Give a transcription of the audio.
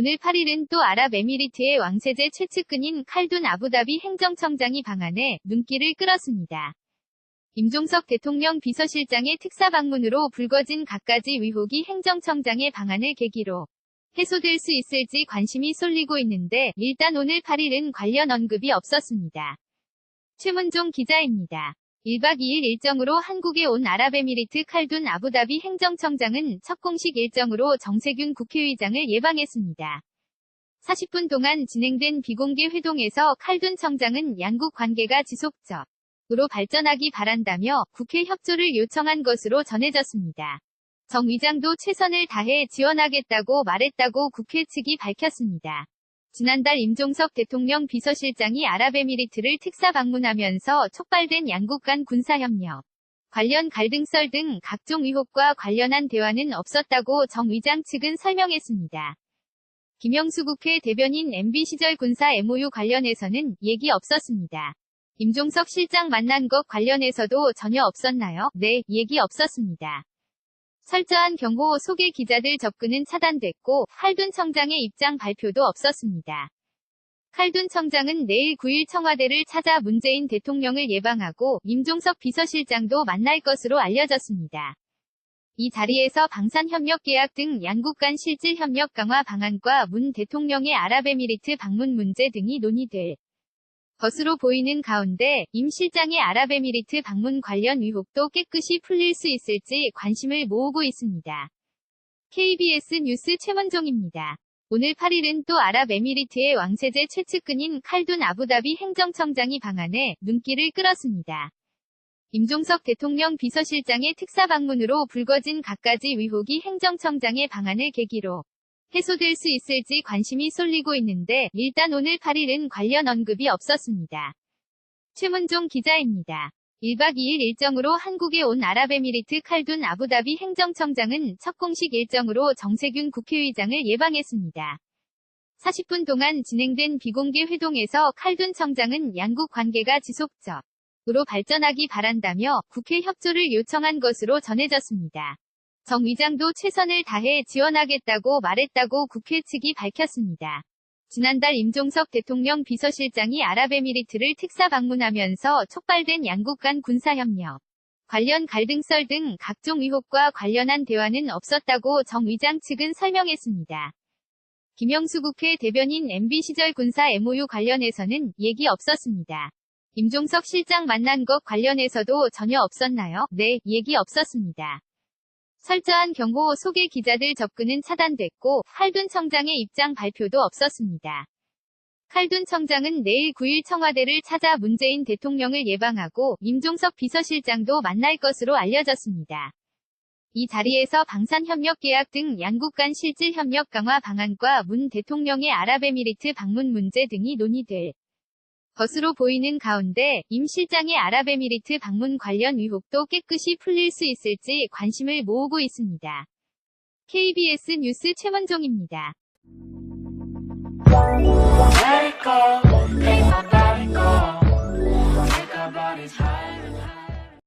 오늘 8일은 또 아랍에미리트의 왕세제 최측근인 칼둔 아부다비 행정청장이 방한해 눈길을 끌었습니다. 임종석 대통령 비서실장의 특사 방문으로 불거진 갖가지 의혹이 행정청장의 방한을 계기로 해소될 수 있을지 관심이 쏠리고 있는데 일단 오늘 8일은 관련 언급이 없었습니다. 최문종 기자입니다. 1박 2일 일정으로 한국에 온 아랍에미리트 칼둔 아부다비 행정청장은 첫 공식 일정으로 정세균 국회의장을 예방했습니다. 40분 동안 진행된 비공개 회동에서 칼둔 청장은 양국 관계가 지속적으로 발전하기 바란다며 국회 협조를 요청한 것으로 전해졌습니다. 정 의장도 최선을 다해 지원하겠다고 말했다고 국회 측이 밝혔습니다. 지난달 임종석 대통령 비서실장이 아랍에미리트를 특사 방문하면서 촉발된 양국 간 군사협력, 관련 갈등설 등 각종 의혹과 관련한 대화는 없었다고 정 의장 측은 설명했습니다. 김영수 국회 대변인 MB 시절 군사 MOU 관련해서는 얘기 없었습니다. 임종석 실장 만난 것 관련해서도 전혀 없었나요? 네, 얘기 없었습니다. 철저한 경호 속에 기자들 접근은 차단됐고 칼둔 청장의 입장 발표도 없었습니다. 칼둔 청장은 내일 9일 청와대를 찾아 문재인 대통령을 예방하고 임종석 비서실장도 만날 것으로 알려졌습니다. 이 자리에서 방산협력 계약 등 양국 간 실질 협력 강화 방안과 문 대통령의 아랍에미리트 방문 문제 등이 논의될 것으로 보이는 가운데 임 실장의 아랍에미리트 방문 관련 의혹도 깨끗이 풀릴 수 있을지 관심을 모으고 있습니다. KBS 뉴스 최원종입니다. 오늘 8일은 또 아랍에미리트의 왕세제 최측근인 칼둔 아부다비 행정청장이 방한해 눈길을 끌었습니다. 임종석 대통령 비서실장의 특사 방문으로 불거진 갖가지 의혹이 행정청장의 방한을 계기로 해소될 수 있을지 관심이 쏠리고 있는데 일단 오늘 8일은 관련 언급이 없었습니다. 최문종 기자입니다. 1박 2일 일정으로 한국에 온 아랍에미리트 칼둔 아부다비 행정청장은 첫 공식 일정으로 정세균 국회의장을 예방했습니다. 40분 동안 진행된 비공개 회동에서 칼둔 청장은 양국 관계가 지속적으로 발전하기 바란다며 국회 협조를 요청한 것으로 전해졌습니다. 정 의장도 최선을 다해 지원하겠다고 말했다고 국회 측이 밝혔습니다. 지난달 임종석 대통령 비서실장이 아랍에미리트를 특사 방문하면서 촉발된 양국 간 군사협력, 관련 갈등설 등 각종 의혹과 관련한 대화는 없었다고 정 의장 측은 설명했습니다. 김영수 국회 대변인 MB 시절 군사 MOU 관련해서는 얘기 없었습니다. 임종석 실장 만난 것 관련해서도 전혀 없었나요? 네, 얘기 없었습니다. 철저한 경호 속에 기자들 접근은 차단됐고 칼둔 청장의 입장 발표도 없었습니다. 칼둔 청장은 내일 9일 청와대를 찾아 문재인 대통령을 예방하고 임종석 비서실장도 만날 것으로 알려졌습니다. 이 자리에서 방산협력 계약 등 양국 간 실질 협력 강화 방안과 문 대통령의 아랍에미리트 방문 문제 등이 논의될 것으로 보이는 가운데 임 실장의 아랍에미리트 방문 관련 의혹도 깨끗이 풀릴 수 있을지 관심을 모으고 있습니다. KBS 뉴스 최원종입니다.